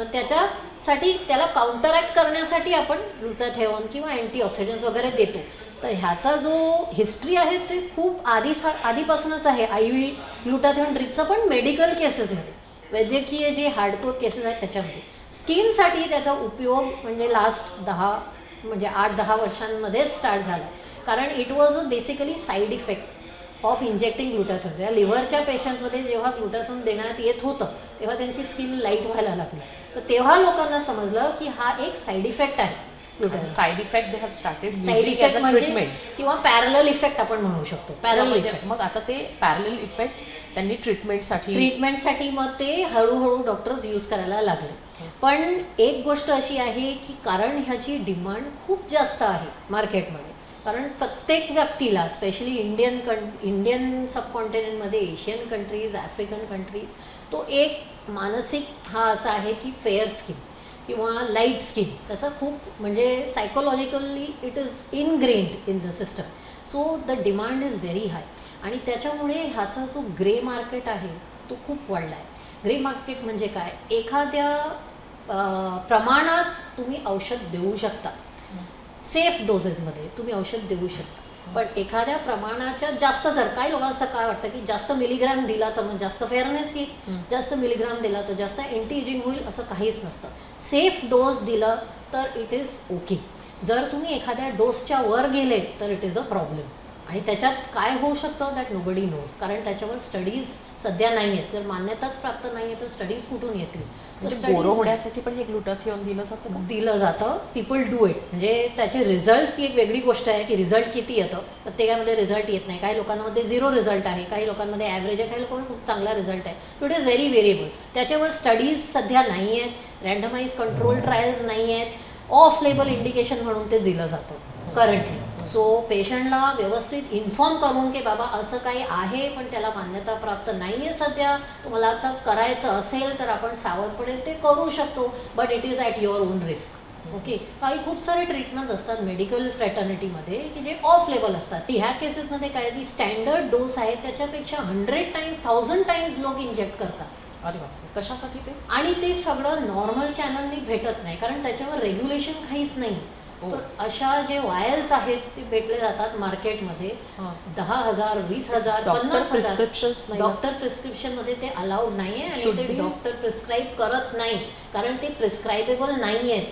मग त्याच्यासाठी त्याला काउंटरॅक्ट करण्यासाठी आपण ग्लुटाथेऑन किंवा अँटीऑक्सिडंट्स वगैरे देतो. तर ह्याचा जो हिस्ट्री आहे ते खूप आधी सा आधीपासूनच आहे. आय व्ही ग्लुटाथेऑन ड्रिपचं पण मेडिकल केसेसमध्ये वैद्यकीय जे हार्डकोर केसेस आहेत त्याच्यामध्ये. स्किनसाठी त्याचा उपयोग म्हणजे लास्ट दहा म्हणजे आठ दहा वर्षांमध्येच स्टार्ट झाला. कारण it was a basically side effect of injecting glutathione या लिव्हरच्या पेशंटमध्ये जेव्हा ग्लुटाथोन देण्यात येत होतं तेव्हा त्यांची स्किन लाइट व्हायला लागली. तर तेव्हा लोकांना समजलं की हा एक साईड इफेक्ट आहे side effect they have started side effect म्हणजे किंवा पॅरल इफेक्ट आपण म्हणू शकतो. पॅरल इफेक्ट मग आता ते पॅरल इफेक्ट त्यांनी ट्रीटमेंटसाठी ट्रीटमेंटसाठी मग ते हळूहळू डॉक्टर्स यूज करायला लागले. पण एक गोष्ट अशी आहे की कारण ह्याची डिमांड खूप जास्त आहे मार्केटमध्ये कारण प्रत्येक व्यक्तीला स्पेशली इंडियन कं इंडियन सबकॉन्टिनेंटमध्ये एशियन कंट्रीज आफ्रिकन कंट्रीज तो एक मानसिक हा असा आहे की फेअर स्किन किंवा लाइट स्किन त्याचा खूप म्हणजे psychologically it is ingrained in the system so the demand is very high आणि त्याच्यामुळे ह्याचा जो ग्रे मार्केट आहे तो खूप वाढला आहे ग्रे मार्केट म्हणजे काय? एखाद्या प्रमाणात तुम्ही औषध देऊ शकता. सेफ डोजेसमध्ये तुम्ही औषध देऊ शकता. पण एखाद्या प्रमाणाच्या जास्त जर काही लोकांना असं काय वाटतं की जास्त मिलीग्रॅम दिला तर मग जास्त फेअरनेस येईल. जास्त मिलीग्राम दिला तर जास्त अँटी एजिंग होईल असं काहीच नसतं. सेफ डोस दिलं तर इट इज ओके जर तुम्ही एखाद्या डोसच्या वर गेलेत तर इट इज अ प्रॉब्लेम आणि त्याच्यात काय होऊ शकतं दॅट नोबडी नोज कारण त्याच्यावर स्टडीज सध्या नाही आहेत. जर मान्यताच प्राप्त नाही आहे तर स्टडीज कुठून येतील? तर म्हणजे. होण्यासाठी पण हे ग्लुटाथिओन दिलं जातं दिलं जातं. पीपल डू इट म्हणजे त्याचे रिझल्ट ही एक वेगळी गोष्ट आहे की रिझल्ट किती येतं. प्रत्येकामध्ये रिझल्ट येत नाही. काही लोकांमध्ये झिरो रिझल्ट आहे. काही लोकांमध्ये ॲव्हरेज आहे. काही लोकांना खूप चांगला रिझल्ट आहे. इट इज व्हेरी व्हेरिएबल त्याच्यावर स्टडीज सध्या नाही आहेत. रँडमाइज कंट्रोल ट्रायल्स नाही आहेत. ऑफ लेबल इंडिकेशन म्हणून ते दिलं जातं करंटली सो पेशंटला व्यवस्थित इन्फॉर्म करून की बाबा असं काही आहे पण त्याला मान्यता प्राप्त नाही आहे सध्या तुम्हाला असं करायचं असेल तर आपण सावधपणे ते करू शकतो but it is at your own risk okay काही खूप सारे ट्रीटमेंट्स असतात मेडिकल फ्रॅटर्निटीमध्ये की जे ऑफ लेवल असतात. ती ह्या केसेसमध्ये काय ती स्टँडर्ड डोस आहे त्याच्यापेक्षा हंड्रेड टाइम्स थाउजंड टाइम्स लोक इंजेक्ट करतात. अरे बापरे कशासाठी ते? आणि ते सगळं नॉर्मल चॅनलनी भेटत नाही कारण त्याच्यावर रेग्युलेशन काहीच नाही. तर अशा जे वायल्स आहेत ते भेटले जातात मार्केटमध्ये हां. दहा हजार वीस हजार पन्नास हजार. नाही डॉक्टर प्रिस्क्रिप्शनमध्ये ते अलाउड नाहीये आणि Should ते. डॉक्टर प्रिस्क्राईब करत नाही. कारण ते प्रिस्क्रायबेबल नाही आहेत